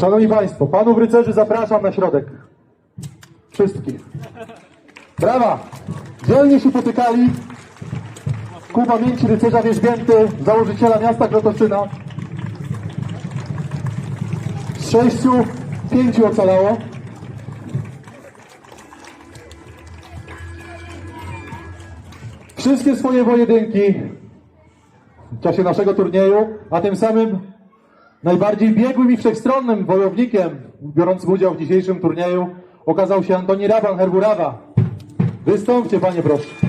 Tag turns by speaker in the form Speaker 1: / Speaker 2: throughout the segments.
Speaker 1: Szanowni Państwo, panów rycerzy zapraszam na środek. Wszystkich. Brawa! Dzielnie się potykali ku pamięci rycerza Wierzbięty, założyciela miasta Krotoszyna. Z sześciu, pięciu ocalało. Wszystkie swoje pojedynki w czasie naszego turnieju, a tym samym Najbardziej biegłym i wszechstronnym wojownikiem biorącym udział w dzisiejszym turnieju okazał się Antoni Raban Herburawa. Wystąpcie, panie proszę.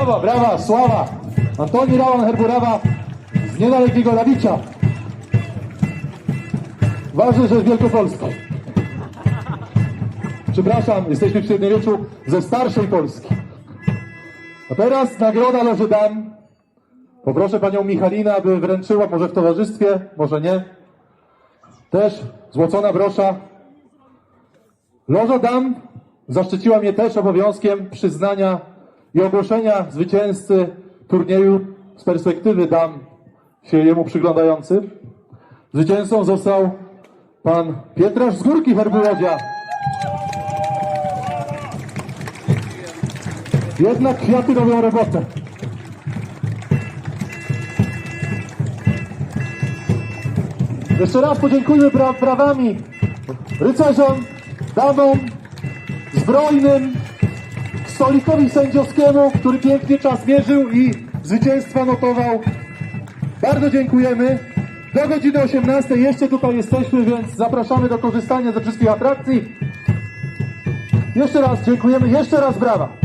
Speaker 1: Brawa, brawa, sława! Antoni Raban Herburawa z niedalekiego Rawicza. Ważne, że z Wielkopolski. Przepraszam, jesteśmy w średniowieczu ze starszej Polski. A teraz nagroda Loży Dam. Poproszę panią Michalinę, aby wręczyła, może w towarzystwie, może nie. Też złocona brosza. Loża Dam zaszczyciła mnie też obowiązkiem przyznania i ogłoszenia zwycięzcy turnieju z perspektywy dam się jemu przyglądający. Zwycięzcą został pan Pietrasz z Górki Werbułodzia. Jednak kwiaty robią robotę. Jeszcze raz podziękujmy bra brawami rycerzom, damom, zbrojnym, stolikowi sędziowskiemu, który pięknie czas mierzył i zwycięstwa notował. Bardzo dziękujemy. Do godziny 18 jeszcze tutaj jesteśmy, więc zapraszamy do korzystania ze wszystkich atrakcji. Jeszcze raz dziękujemy, jeszcze raz brawa.